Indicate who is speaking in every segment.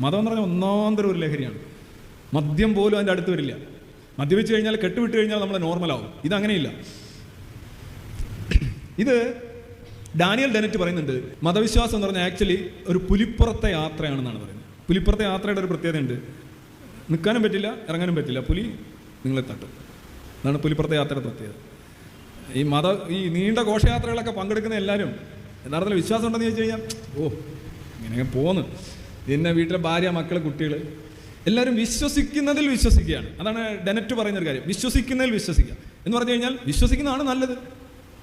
Speaker 1: മതം എന്ന് പറഞ്ഞാൽ ഒന്നാന്തരം ഒരു ലഹരിയാണ്. മദ്യം പോലും അതിന്റെ അടുത്ത് വരില്ല. മദ്യപിച്ച് കഴിഞ്ഞാൽ കെട്ടുവിട്ട് കഴിഞ്ഞാൽ നമ്മൾ നോർമലാവും ഇതങ്ങനെയില്ല ഇത് ഡാനിയൽ ഡെനറ്റ് പറയുന്നുണ്ട് മതവിശ്വാസം എന്ന് പറഞ്ഞാൽ ആക്ച്വലി ഒരു പുലിപ്പുറത്തെ യാത്രയാണെന്നാണ് പറയുന്നത്. പുലിപ്പുറത്തെ യാത്രയുടെ ഒരു പ്രത്യേകതയുണ്ട്. നിൽക്കാനും പറ്റില്ല ഇറങ്ങാനും പറ്റില്ല. പുലി നിങ്ങളെ തട്ടും. അതാണ് പുലിപ്പുറത്തെ യാത്രയുടെ പ്രത്യേകത. ഈ മത ഈ നീണ്ട ഘോഷയാത്രകളൊക്കെ പങ്കെടുക്കുന്ന എല്ലാവരും യഥാർത്ഥത്തിൽ വിശ്വാസം ഉണ്ടെന്ന് ചോദിച്ചു കഴിഞ്ഞാൽ ഓ ഇങ്ങനെ പോന്ന്. പിന്നെ വീട്ടിലെ ഭാര്യ മക്കൾ കുട്ടികൾ എല്ലാവരും വിശ്വസിക്കുന്നതിൽ വിശ്വസിക്കുകയാണ്. അതാണ് ഡെനറ്റ് പറയുന്ന ഒരു കാര്യം. വിശ്വസിക്കുന്നതിൽ വിശ്വസിക്കുക. എന്ന് പറഞ്ഞു കഴിഞ്ഞാൽ വിശ്വസിക്കുന്നതാണ് നല്ലത്.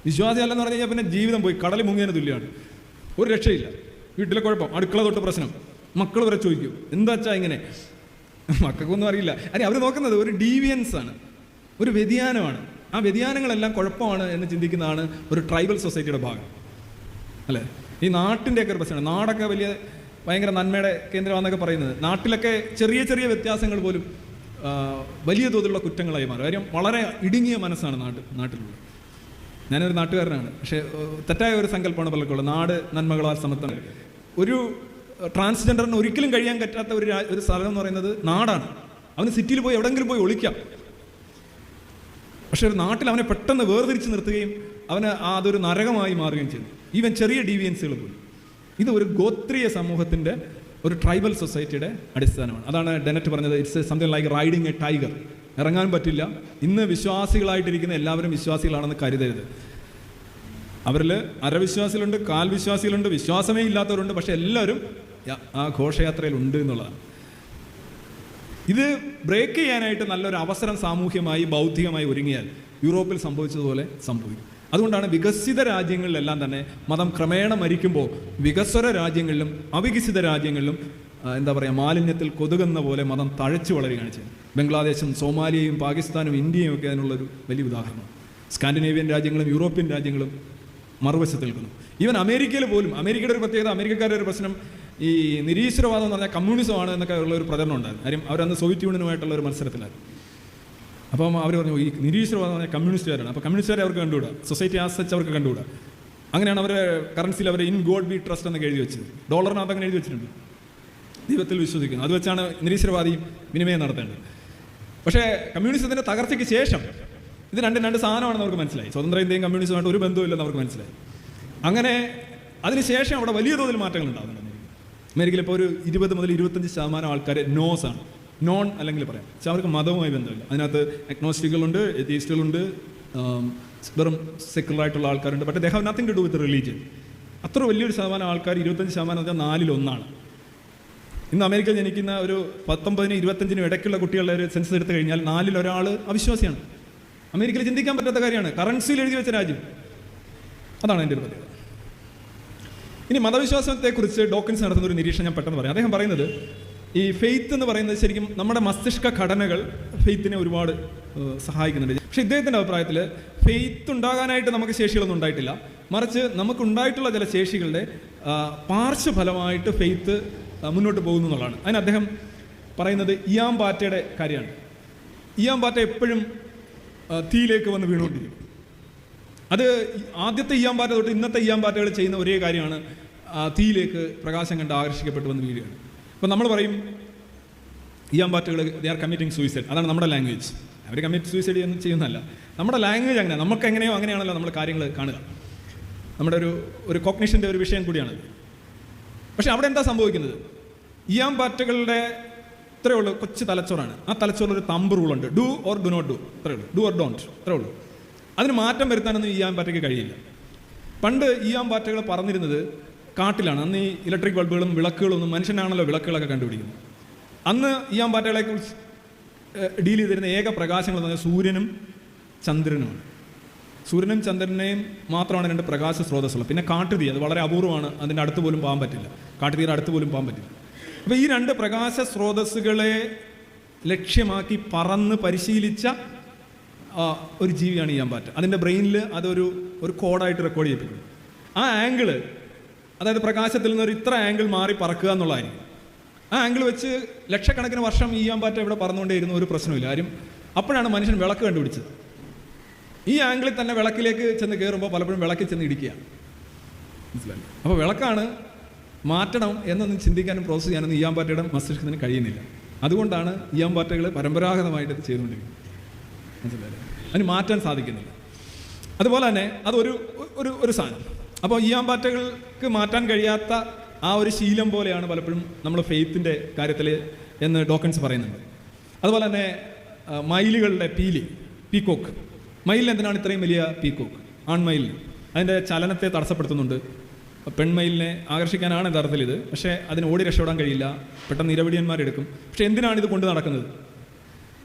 Speaker 1: വിശ്വാസി അല്ലെന്ന് പറഞ്ഞു കഴിഞ്ഞാൽ പിന്നെ ജീവിതം പോയി കടലിൽ മുങ്ങിയതിന് തുല്യമാണ്. ഒരു രക്ഷയില്ല. വീട്ടിലെ കുഴപ്പം. അടുക്കള തൊട്ട് പ്രശ്നം. മക്കൾ വരെ ചോദിക്കും. എന്താ വെച്ചാൽ ഇങ്ങനെ? മക്കൾക്കൊന്നും അറിയില്ല. അല്ലെ അവർ നോക്കുന്നത് ഒരു ഡീവിയൻസ് ആണ്. ഒരു വ്യതിയാനമാണ്. ആ വ്യതിയാനങ്ങളെല്ലാം കുഴപ്പമാണ് എന്ന് ചിന്തിക്കുന്നതാണ് ഒരു ട്രൈബൽ സൊസൈറ്റിയുടെ ഭാഗം. അല്ലേ? ഈ നാട്ടിന്റെയൊക്കെ ഒരു പ്രശ്നമാണ്. നാടൊക്കെ വലിയ ഭയങ്കര നന്മയുടെ കേന്ദ്രമാണെന്നൊക്കെ പറയുന്നത്. നാട്ടിലൊക്കെ ചെറിയ ചെറിയ വ്യത്യാസങ്ങൾ പോലും വലിയ തോതിലുള്ള കുറ്റങ്ങളായി മാറും. കാര്യം വളരെ ഇടുങ്ങിയ മനസ്സാണ് നാട്ട് നാട്ടിലുള്ളത്. ഞാനൊരു നാട്ടുകാരനാണ്. പക്ഷേ തെറ്റായ ഒരു സങ്കല്പമാണ് പലർക്കുള്ളത്. നാട് നന്മകളാൽ സമത്വം. ഒരു ട്രാൻസ്ജെൻഡറിന് ഒരിക്കലും കഴിയാൻ പറ്റാത്ത ഒരു ഒരു സ്ഥലം എന്ന് പറയുന്നത് നാടാണ്. അവന് സിറ്റിയിൽ പോയി എവിടെങ്കിലും പോയി ഒളിക്കാം. പക്ഷെ ഒരു നാട്ടിൽ അവനെ പെട്ടെന്ന് വേർതിരിച്ച് നിർത്തുകയും അവന് അതൊരു നരകമായി മാറുകയും ചെയ്തു. ഈവൻ ചെറിയ ഡീവിയൻസുകൾ പോലും. ഇത് ഒരു ഗോത്രീയ സമൂഹത്തിന്റെ ഒരു ട്രൈബൽ സൊസൈറ്റിയുടെ അടിസ്ഥാനമാണ്. അതാണ് ഡെനറ്റ് പറഞ്ഞത്. It's something like riding a tiger ഇറങ്ങാൻ പറ്റില്ല. ഇന്ന് വിശ്വാസികളായിട്ടിരിക്കുന്ന എല്ലാവരും വിശ്വാസികളാണെന്ന് കരുതരുത്. അവരിൽ അരവിശ്വാസികളുണ്ട് കാൽവിശ്വാസികളുണ്ട് വിശ്വാസമേ ഇല്ലാത്തവരുണ്ട് പക്ഷെ എല്ലാവരും ആ ഘോഷയാത്രയിൽ ഉണ്ട് എന്നുള്ളതാണ്. ഇത് ബ്രേക്ക് ചെയ്യാനായിട്ട് നല്ലൊരു അവസരം സാമൂഹ്യമായി ബൗദ്ധികമായി ഒരുങ്ങിയാൽ യൂറോപ്പിൽ സംഭവിച്ചതുപോലെ സംഭവിക്കും. അതുകൊണ്ടാണ് വികസിത രാജ്യങ്ങളിലെല്ലാം തന്നെ മതം ക്രമേണ മരിക്കുമ്പോൾ വികസ്വര രാജ്യങ്ങളിലും അവികസിത രാജ്യങ്ങളിലും എന്താ പറയുക മാലിന്യത്തിൽ കൊതുകുന്ന പോലെ മതം തഴച്ചു വളരുകയാണ് ചെയ്യുന്നത്. ബംഗ്ലാദേശും സോമാലിയയും പാകിസ്ഥാനും ഇന്ത്യയും ഒക്കെ അതിനുള്ളൊരു വലിയ ഉദാഹരണം. സ്കാൻഡിനേവിയൻ രാജ്യങ്ങളും യൂറോപ്യൻ രാജ്യങ്ങളും മറുവശത്ത് നിൽക്കുന്നു. ഈവൻ അമേരിക്കയിൽ പോലും അമേരിക്കയുടെ ഒരു പ്രത്യേകത അമേരിക്കക്കാരുടെ ഒരു പ്രശ്നം ഈ നിരീശ്വരവാദം എന്ന് പറഞ്ഞാൽ കമ്മ്യൂണിസമാണ് എന്നൊക്കെ ഉള്ള ഒരു പ്രചരണം ഉണ്ടായിരുന്നു. കാര്യം അവരന്ന് സോവിയറ്റ് യൂണിയനുമായിട്ടുള്ള ഒരു മത്സരത്തിലായിരുന്നു. അപ്പം അവർ പറഞ്ഞു ഈ നിരീശ്വരവാദം പറഞ്ഞാൽ കമ്മ്യൂണിസ്റ്റുകാരാണ്. അപ്പോൾ കമ്മ്യൂണിസ്റ്റുകാരെ അവർക്ക് കണ്ടുകൂടാ? സൊസൈറ്റി ആസച്ച് അവർക്ക് കണ്ടുകൂടാ? അങ്ങനെയാണ് അവർ കറൻസിയിൽ അവർ ഇൻ ഗോഡ് ബി ട്രസ്റ്റ് എന്നൊക്കെ എഴുതി വെച്ചത്. ഡോളറിനകത്ത് അങ്ങനെ എഴുതി വെച്ചിട്ടുണ്ട്. ദൈവത്തിൽ വിശ്വസിക്കുന്നു. അത് വെച്ചാണ് നിരീശ്വരവാദിയും വിനിമയം നടത്തേണ്ടത്. പക്ഷേ കമ്മ്യൂണിസത്തിന്റെ തകർച്ചയ്ക്ക് ശേഷം ഇത് രണ്ടും രണ്ട് സാധനമാണെന്ന് അവർക്ക് മനസ്സിലായി. സ്വതന്ത്ര ഇന്ത്യയും കമ്മ്യൂണിസമായിട്ട് ഒരു ബന്ധവുമില്ലെന്ന് അവർക്ക് മനസ്സിലായി. അങ്ങനെ അതിനുശേഷം അവിടെ വലിയ തോതിൽ മാറ്റങ്ങൾ ഉണ്ടാകുന്നുണ്ട് അമേരിക്കയിൽ ഇപ്പോൾ ഒരു ഇരുപത് മുതൽ ഇരുപത്തഞ്ച് ശതമാനം ആൾക്കാർ നോസാണ് നോൺ അല്ലെങ്കിൽ പറയാം. പക്ഷെ അവർക്ക് മതവുമായി ബന്ധമില്ല. അതിനകത്ത് അഗ്നോസ്റ്റിക്കുകളുണ്ട് എത്തീസ്റ്റുകളുണ്ട് വെറും സെക്കുലറായിട്ടുള്ള ആൾക്കാരുണ്ട്. But they have nothing to do with religion അത്ര വലിയൊരു ശതമാനം ആൾക്കാർ ഇരുപത്തഞ്ച് ശതമാനം വെച്ചാൽ നാലിലൊന്നാണ് ഇന്ന് അമേരിക്കയിൽ ജനിക്കുന്ന ഒരു പത്തൊമ്പതിന് ഇരുപത്തഞ്ചിനും ഇടയ്ക്കുള്ള കുട്ടികളുടെ ഒരു സെൻസസ് എടുത്തു കഴിഞ്ഞാൽ നാലിൽ ഒരാൾ അവിശ്വാസിയാണ്. അമേരിക്കയിൽ ചിന്തിക്കാൻ പറ്റാത്ത കാര്യമാണ്. കറൻസിയിൽ എഴുതി വെച്ച രാജ്യം. അതാണ് എന്റെ ഒരു പ്രത്യേകത ഇനി മതവിശ്വാസത്തെക്കുറിച്ച് ഡോക്കിൻസ് നടത്തുന്ന ഒരു നിരീക്ഷണം ഞാൻ പെട്ടെന്ന് പറയാം. അദ്ദേഹം പറയുന്നത് ഈ ഫെയ്ത്ത് എന്ന് പറയുന്നത് ശരിക്കും നമ്മുടെ മസ്തിഷ്ക ഘടനകൾ ഫെയ്ത്തിനെ ഒരുപാട് സഹായിക്കുന്നുണ്ട്. പക്ഷെ ഇദ്ദേഹത്തിന്റെ അഭിപ്രായത്തിൽ ഫെയ്ത്ത് ഉണ്ടാകാനായിട്ട് നമുക്ക് ശേഷികളൊന്നും ഉണ്ടായിട്ടില്ല. മറിച്ച് നമുക്കുണ്ടായിട്ടുള്ള ചില ശേഷികളുടെ പാർശ്വഫലമായിട്ട് ഫെയ്ത്ത് മുന്നോട്ട് പോകുന്നു എന്നുള്ളതാണ്. അതിന് അദ്ദേഹം പറയുന്നത് ഇയാം പാറ്റയുടെ കാര്യമാണ്. ഇയാം പാറ്റ എപ്പോഴും തീയിലേക്ക് വന്ന് വീണുകൊണ്ടിരിക്കും. അത് ആദ്യത്തെ ഇയാമ്പാറ്റ തൊട്ട് ഇന്നത്തെ ഇയാമ്പാറ്റകൾ ചെയ്യുന്ന ഒരേ കാര്യമാണ് തീയിലേക്ക് പ്രകാശം കണ്ട് ആകർഷിക്കപ്പെട്ടു വന്ന് വീഴുകയാണ്. അപ്പോൾ നമ്മൾ പറയും ഈ അമ്പാറ്റുകൾ ദേ ആർ കമ്മിറ്റിംഗ് സൂയിസൈഡ് അതാണ് നമ്മുടെ ലാംഗ്വേജ് അവർ കമ്മിറ്റ് സൂയിസൈഡ് ചെയ്യുന്ന ചെയ്യുന്നതല്ല. നമ്മുടെ ലാംഗ്വേജ് അങ്ങനെ നമുക്ക് എങ്ങനെയോ അങ്ങനെയാണല്ലോ നമ്മൾ കാര്യങ്ങൾ കാണുക. നമ്മുടെ ഒരു ഒരു കോഗ്നിഷന്റെ ഒരു വിഷയം കൂടിയാണ്. പക്ഷേ അവിടെ എന്താ സംഭവിക്കുന്നത്? ഇയാമ്പാറ്റകളുടെ ഇത്രയേ ഉള്ളൂ കൊച്ചു തലച്ചോറാണ്. ആ തലച്ചോറിൽ ഒരു thumb റൂളുണ്ട് do or do not do ഇത്രയേ ഉള്ളൂ. ഡു ഓർ ഡോണ്ട് ഇത്രയേ ഉള്ളൂ. അതിന് മാറ്റം വരുത്താനൊന്നും ഇയാം ആമ്പാറ്റയ്ക്ക് കഴിയില്ല. പണ്ട് ഇയാം പാറ്റകൾ പറന്നിരുന്നത് കാട്ടിലാണ്. അന്ന് ഈ ഇലക്ട്രിക് ബൾബുകളും വിളക്കുകളും ഒന്നും മനുഷ്യനാണല്ലോ വിളക്കുകളൊക്കെ കണ്ടുപിടിക്കുന്നത്. അന്ന് ഈ ആമ്പാറ്റകളെ കുറിച്ച് ഡീൽ ചെയ്തിരുന്ന ഏക പ്രകാശങ്ങൾ എന്ന് പറഞ്ഞാൽ സൂര്യനും ചന്ദ്രനുമാണ്. സൂര്യനും ചന്ദ്രനെയും മാത്രമാണ് രണ്ട് പ്രകാശ സ്രോതസ്സുള്ളത് പിന്നെ കാട്ടുതീ അത് വളരെ അപൂർവമാണ്. അതിന്റെ അടുത്ത് പോലും പോകാൻ പറ്റില്ല. കാട്ടുതീയുടെ അടുത്ത് പോലും പോകാൻ പറ്റില്ല. അപ്പോൾ ഈ രണ്ട് പ്രകാശ സ്രോതസ്സുകളെ ലക്ഷ്യമാക്കി പറന്ന് പരിശീലിച്ച ഒരു ജീവിയാണ് ഈ അമ്പാറ്റ. അതിന്റെ ബ്രെയിനിൽ അതൊരു ഒരു കോഡായിട്ട് റെക്കോർഡ് ചെയ്യപ്പെടുന്നു. ആ ആംഗിൾ അതായത് പ്രകാശത്തിൽ നിന്ന് ഒരു ഇത്ര ആംഗിൾ മാറി പറക്കുക എന്നുള്ളതായിരിക്കും. ആ ആംഗിൾ വെച്ച് ലക്ഷക്കണക്കിന് വർഷം ഈ അമ്പാറ്റ ഇവിടെ പറന്നുകൊണ്ടേയിരുന്നു ഒരു പ്രശ്നമില്ല ആരും അപ്പോഴാണ് മനുഷ്യൻ വിളക്ക് കണ്ടുപിടിച്ചത്. ഈ ആംഗിളിൽ തന്നെ വിളക്കിലേക്ക് ചെന്ന് കയറുമ്പോൾ പലപ്പോഴും വിളക്കിൽ ചെന്ന് ഇടിക്കുകയാണ്. മനസ്സിലായി? അപ്പോൾ വിളക്കാണ് മാറ്റണം എന്നൊന്നും ചിന്തിക്കാനും പ്രോസസ്സ് ചെയ്യാനൊന്നും ഇയാമ്പാറ്റയുടെ മസ്തിഷ്കത്തിന് കഴിയുന്നില്ല. അതുകൊണ്ടാണ് ഇയാമ്പാറ്റകൾ പരമ്പരാഗതമായിട്ട് ചെയ്തുകൊണ്ടിരിക്കുന്നത്. മനസ്സിലായി? അതിന് മാറ്റാൻ സാധിക്കുന്നില്ല. അതുപോലെ തന്നെ അതൊരു ഒരു ഒരു സാധനം. അപ്പോൾ ഈ ആമ്പാറ്റകൾക്ക് മാറ്റാൻ കഴിയാത്ത ആ ഒരു ശീലം പോലെയാണ് പലപ്പോഴും നമ്മൾ ഫെയ്ത്തിന്റെ കാര്യത്തിൽ എന്ന് ഡോക്കൻസ് പറയുന്നുണ്ട് അതുപോലെ തന്നെ മയിലുകളുടെ പീലി പീക്കോക്ക് മയിലിന് എന്തിനാണ് ഇത്രയും വലിയ പീക്കോക്ക് ആൺമയിലിന് അതിന്റെ ചലനത്തെ തടസ്സപ്പെടുത്തുന്നുണ്ട്. പെൺമയിലിനെ ആകർഷിക്കാനാണ് യഥാർത്ഥത്തിൽ ഇത്. പക്ഷേ അതിന് ഓടി രക്ഷപ്പെടാൻ കഴിയില്ല. പെട്ടെന്ന് ഇരവിടിയന്മാരെടുക്കും പക്ഷേ എന്തിനാണ് ഇത് കൊണ്ട് നടക്കുന്നത്?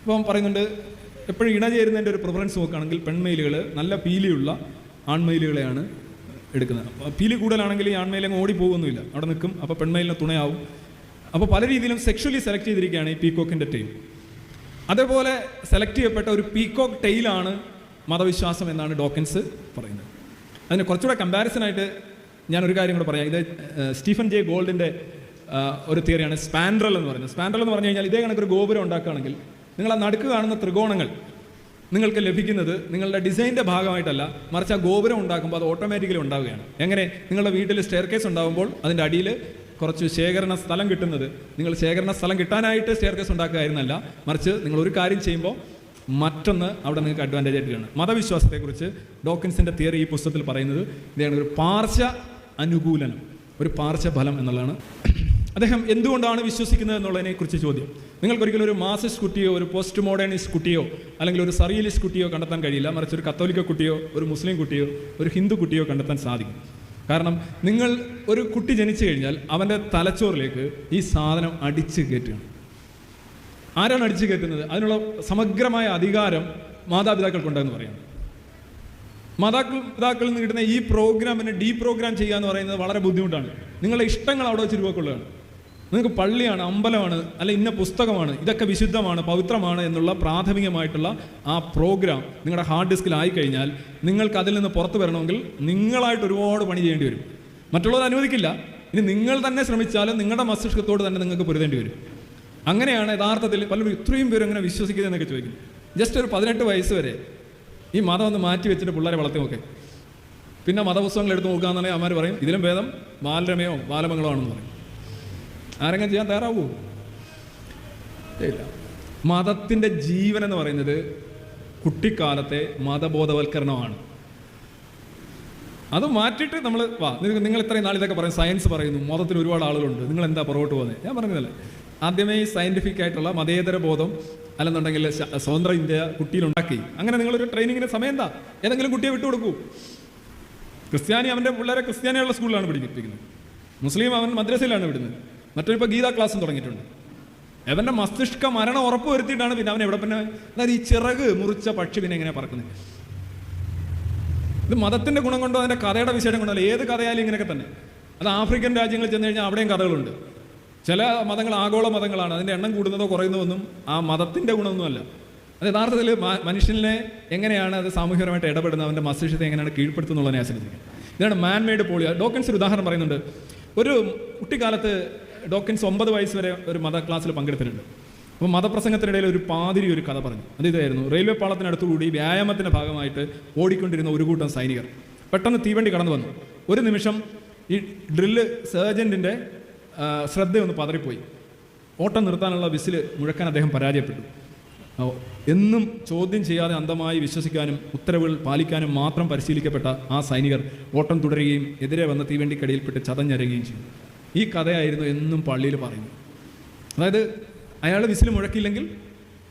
Speaker 1: ഇപ്പം പറയുന്നുണ്ട് എപ്പോഴും ഇണചേരുന്നതിന്റെ ഒരു പ്രിഫറൻസ് നോക്കുകയാണെങ്കിൽ പെൺമയിലുകൾ നല്ല പീലിയുള്ള ആൺമയിലുകളെയാണ് എടുക്കുന്നത്. അപ്പോൾ പീലി കൂടുതലാണെങ്കിൽ ആൺമയിൽ അങ്ങ് ഓടി പോകുന്നില്ല അവിടെ നിൽക്കും. അപ്പോൾ പെൺമയിലിന് തുണയാവും. അപ്പോൾ പല രീതിയിലും സെക്ഷലി സെലക്ട് ചെയ്തിരിക്കുകയാണ് ഈ പീക്കോക്കിന്റെ ടെയിൽ അതേപോലെ സെലക്ട് ചെയ്യപ്പെട്ട ഒരു പീക്കോക്ക് ടെയിലാണ് മതവിശ്വാസം എന്നാണ് ഡോക്കൻസ് പറയുന്നത്. അതിന് കുറച്ചുകൂടെ കമ്പാരിസനായിട്ട് ഞാൻ ഒരു കാര്യം കൂടെ പറയാം. ഇത് സ്റ്റീഫൻ ജെ ഗോൾഡിന്റെ ഒരു തിയറിയാണ് സ്പാൻഡ്രൽ എന്ന് പറയുന്നത്. സ്പാൻഡ്രൽ എന്ന് പറഞ്ഞു കഴിഞ്ഞാൽ ഇതേ കണക്കൊരു ഗോപുരം ഉണ്ടാക്കുകയാണെങ്കിൽ നിങ്ങൾ ആ നടുക്ക് കാണുന്ന ത്രികോണങ്ങൾ നിങ്ങൾക്ക് ലഭിക്കുന്നത് നിങ്ങളുടെ ഡിസൈന്റെ ഭാഗമായിട്ടല്ല. മറിച്ച് ആ ഗോപുരം ഉണ്ടാക്കുമ്പോൾ അത് ഓട്ടോമാറ്റിക്കലി ഉണ്ടാവുകയാണ്. എങ്ങനെ? നിങ്ങളുടെ വീട്ടിൽ സ്റ്റെയർ കേസ് ഉണ്ടാകുമ്പോൾ അതിന്റെ അടിയിൽ കുറച്ച് ശേഖരണ സ്ഥലം കിട്ടുന്നത്. നിങ്ങൾ ശേഖരണ സ്ഥലം കിട്ടാനായിട്ട് സ്റ്റെയർ കേസ് ഉണ്ടാക്കുകയായിരുന്നല്ല. മറിച്ച് നിങ്ങൾ ഒരു കാര്യം ചെയ്യുമ്പോൾ മറ്റൊന്ന് അവിടെ നിങ്ങൾക്ക് അഡ്വാന്റേജ് ആയിട്ട് കാണും. മതവിശ്വാസത്തെക്കുറിച്ച് ഡോക്കിൻസിന്റെ തിയറി ഈ പുസ്തകത്തിൽ പറയുന്നത് ഇതാണ് ഒരു പാർശ്വ അനുകൂലനം ഒരു പാർശ്വ ഫലം എന്നുള്ളതാണ്. അദ്ദേഹം എന്തുകൊണ്ടാണ് വിശ്വസിക്കുന്നത് എന്നുള്ളതിനെക്കുറിച്ച് ചോദ്യം. നിങ്ങൾക്കൊരിക്കലും ഒരു മാസിസ്റ്റ് കുട്ടിയോ ഒരു പോസ്റ്റ് മോഡേണിസ്റ്റ് കുട്ടിയോ അല്ലെങ്കിൽ ഒരു സറിയലിസ്റ്റ് കുട്ടിയോ കണ്ടെത്താൻ കഴിയില്ല. മറിച്ച് ഒരു കത്തോലിക്ക കുട്ടിയോ ഒരു മുസ്ലിം കുട്ടിയോ ഒരു ഹിന്ദു കുട്ടിയോ കണ്ടെത്താൻ സാധിക്കും. കാരണം നിങ്ങൾ ഒരു കുട്ടി ജനിച്ചു കഴിഞ്ഞാൽ അവന്റെ തലച്ചോറിലേക്ക് ഈ സാധനം അടിച്ചു കയറ്റുകയാണ്. ആരാണ് അടിച്ചു കയറ്റുന്നത്? അതിനുള്ള സമഗ്രമായ അധികാരം മാതാപിതാക്കൾക്കുണ്ടെന്ന് പറയാം. മാതാപിതാക്കളിൽ നിന്ന് കിട്ടുന്ന ഈ പ്രോഗ്രാമിനെ ഡീ പ്രോഗ്രാം ചെയ്യുക എന്ന് പറയുന്നത് വളരെ ബുദ്ധിമുട്ടാണ്. നിങ്ങളുടെ ഇഷ്ടങ്ങൾ അവിടെ വെച്ച് രൂപക്കൊള്ളുകയാണ്. നിങ്ങൾക്ക് പള്ളിയാണ് അമ്പലമാണ് അല്ല ഇന്ന പുസ്തകമാണ് ഇതൊക്കെ വിശുദ്ധമാണ് പവിത്രമാണ് എന്നുള്ള പ്രാഥമികമായിട്ടുള്ള ആ പ്രോഗ്രാം നിങ്ങളുടെ ഹാർഡ് ഡിസ്കിൽ ആയിക്കഴിഞ്ഞാൽ നിങ്ങൾക്ക് അതിൽ നിന്ന് പുറത്തു വരണമെങ്കിൽ നിങ്ങളായിട്ട് ഒരുപാട് പണി ചെയ്യേണ്ടി വരും. മറ്റുള്ളവർ അനുവദിക്കില്ല. ഇനി നിങ്ങൾ തന്നെ ശ്രമിച്ചാലും നിങ്ങളുടെ മസ്തിഷ്കത്തോട് തന്നെ നിങ്ങൾക്ക് പൊരുതേണ്ടി വരും. അങ്ങനെയാണ് യഥാർത്ഥത്തിൽ പലരും ഇത്രയും പേരും അങ്ങനെ വിശ്വസിക്കുന്നതെന്നൊക്കെ ചോദിക്കും. ജസ്റ്റ് ഒരു പതിനെട്ട് വയസ്സ് വരെ ഈ മതം ഒന്ന് മാറ്റി വെച്ചിട്ട് പിള്ളേരെ വളർത്തി നോക്കെ. പിന്നെ മതപുസ്തകങ്ങൾ എടുത്ത് നോക്കുകയാണെന്നുണ്ടെങ്കിൽ അമ്മമാർ പറയും ഇതിലും ഭേദം ബാലരമയോ ബാലമംഗളോ ആണെന്ന് പറയും. ആരെങ്കിലും ചെയ്യാൻ തയ്യാറാവൂ? ഇല്ല. മതത്തിന്റെ ജീവൻ എന്ന് പറയുന്നത് കുട്ടിക്കാലത്തെ മതബോധവൽക്കരണമാണ്. അത് മാറ്റിയിട്ട് നമ്മൾ വാ നിങ്ങൾ ഇത്രയും നാൾ ഇതൊക്കെ പറയും സയൻസ് പറയുന്നു മതത്തിൽ ഒരുപാട് ആളുകളുണ്ട്. നിങ്ങൾ എന്താ പുറകോട്ട് പോകുന്നത് ഞാൻ പറഞ്ഞതല്ലേ. ആദ്യമേ ഈ സയന്റിഫിക് ആയിട്ടുള്ള മതേതര ബോധം അല്ലെന്നുണ്ടെങ്കിൽ സ്വതന്ത്ര ഇന്ത്യ കുട്ടിയിലുണ്ടാക്കി. അങ്ങനെ നിങ്ങളൊരു ട്രെയിനിങ്ങിന് സമയം എന്താ ഏതെങ്കിലും കുട്ടിയെ വിട്ടുകൊടുക്കൂ ക്രിസ്ത്യാനി അവന്റെ പിള്ളേരെ ക്രിസ്ത്യാനിയുള്ള സ്കൂളിലാണ് പഠിപ്പിക്കുന്നത്. മുസ്ലിം അവൻ മദ്രസയിലാണ് വിടുന്നത്. മറ്റൊരു ഇപ്പോൾ ഗീതാ ക്ലാസ്സും തുടങ്ങിയിട്ടുണ്ട്. അവന്റെ മസ്തിഷ്ക മരണം ഉറപ്പ് വരുത്തിയിട്ടാണ് പിന്നെ അവൻ എവിടെ പിന്നെ അതായത് ഈ ചിറക് മുറിച്ച പക്ഷി പിന്നെ എങ്ങനെ പറക്കുന്നത്. ഇത് മതത്തിന്റെ ഗുണം കൊണ്ടോ അതിന്റെ കഥയുടെ വിശേഷം കൊണ്ടോ അല്ല ഏത് കഥയായാലും ഇങ്ങനെയൊക്കെ തന്നെ. അത് ആഫ്രിക്കൻ രാജ്യങ്ങളിൽ ചെന്ന് കഴിഞ്ഞാൽ അവിടെയും കഥകളുണ്ട്. ചില മതങ്ങൾ ആഗോള മതങ്ങളാണ്. അതിന്റെ എണ്ണം കൂടുന്നതോ കുറയുന്നതൊന്നും ആ മതത്തിന്റെ ഗുണമൊന്നുമല്ല അത് യഥാർത്ഥത്തിൽ മനുഷ്യനെ എങ്ങനെയാണ് അത് സാമൂഹികപരമായിട്ട് ഇടപെടുന്നത് അവന്റെ മസ്തിഷ്കത്തെ എങ്ങനെയാണ് കീഴ്പ്പെടുത്തുന്നുള്ളതിനെ ആശ്രയിച്ചിരിക്കുന്നത് ഇതാണ് മാൻ മെയ്ഡ് പോളിയോ ഡോക്കൻസ് ഒരു ഉദാഹരണം പറയുന്നുണ്ട്. ഒരു കുട്ടിക്കാലത്ത് ഡോക്കൻസ് ഒമ്പത് വയസ്സ് വരെ ഒരു മത ക്ലാസ്സിൽ പങ്കെടുത്തിട്ടുണ്ട്. അപ്പോൾ മതപ്രസംഗത്തിനിടയിൽ ഒരു പാതിരി ഒരു കഥ പറഞ്ഞു. അത് ഇതായിരുന്നു. റെയിൽവേ പാളത്തിനടുത്തുകൂടി വ്യായാമത്തിന്റെ ഭാഗമായിട്ട് ഓടിക്കൊണ്ടിരുന്ന ഒരു കൂട്ടം സൈനികർ. പെട്ടെന്ന് തീവണ്ടി കടന്നു വന്നു. ഒരു നിമിഷം ഈ ഡ്രില്ല് സർജന്റിന്റെ ആ, ശ്രദ്ധയൊന്ന് പതറിപ്പോയി. ഓട്ടം നിർത്താനുള്ള വിസിൽ മുഴക്കാൻ അദ്ദേഹം പരാജയപ്പെട്ടു. എന്നും ചോദ്യം ചെയ്യാതെ അന്ധമായി വിശ്വസിക്കാനും ഉത്തരവുകൾ പാലിക്കാനും മാത്രം പരിശീലിക്കപ്പെട്ട ആ സൈനികർ ഓട്ടം തുടരുകയും എതിരെ വന്ന തീവണ്ടിക്കടിയിൽപ്പെട്ട് ചതഞ്ഞരയുകയും ചെയ്തു. ഈ കഥയായിരുന്നു എന്നും പള്ളിയിൽ പറയുന്നത് അതായത് അയാൾ വിസിൽ മുഴക്കില്ലെങ്കിൽ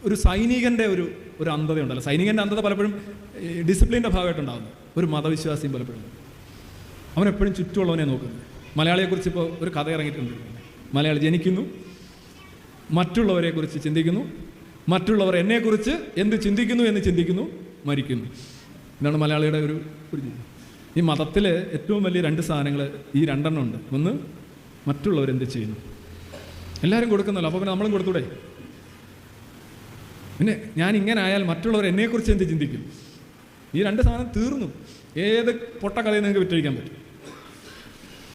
Speaker 1: ഒരു സൈനികന്റെ ഒരു ഒരു അന്ധതയുണ്ടല്ലോ സൈനികന്റെ അന്ധത പലപ്പോഴും ഡിസിപ്ലിന്റെ ഭാഗമായിട്ടുണ്ടാകുന്നു. ഒരു മതവിശ്വാസിയും പലപ്പോഴും. അവൻ എപ്പോഴും ചുറ്റുമുള്ളവനെ നോക്കുന്നത് മലയാളിയെക്കുറിച്ച് ഇപ്പോൾ ഒരു കഥ ഇറങ്ങിയിട്ടുണ്ട്. മലയാളി ജനിക്കുന്നു. മറ്റുള്ളവരെക്കുറിച്ച് ചിന്തിക്കുന്നു. മറ്റുള്ളവർ എന്നെക്കുറിച്ച് എന്ത് ചിന്തിക്കുന്നു എന്ന് ചിന്തിക്കുന്നു. മരിക്കുന്നു. ഇതാണ് മലയാളിയുടെ ഒരു ഈ മതത്തിൽ ഏറ്റവും വലിയ രണ്ട് സാധനങ്ങൾ ഈ രണ്ടെണ്ണം ഉണ്ട്. ഒന്ന് മറ്റുള്ളവരെന്ത് ചെയ്യുന്നു? എല്ലാവരും കൊടുക്കുന്നല്ലോ അപ്പോൾ പിന്നെ നമ്മളും കൊടുത്തൂടെ? പിന്നെ ഞാൻ ഇങ്ങനെ ആയാൽ മറ്റുള്ളവർ എന്നെക്കുറിച്ച് എന്ത് ചിന്തിക്കും? ഈ രണ്ട് സാധനം തീർന്നു. ഏത് പൊട്ട കഥയും നിങ്ങൾക്ക് വിറ്റഴിക്കാൻ പറ്റും?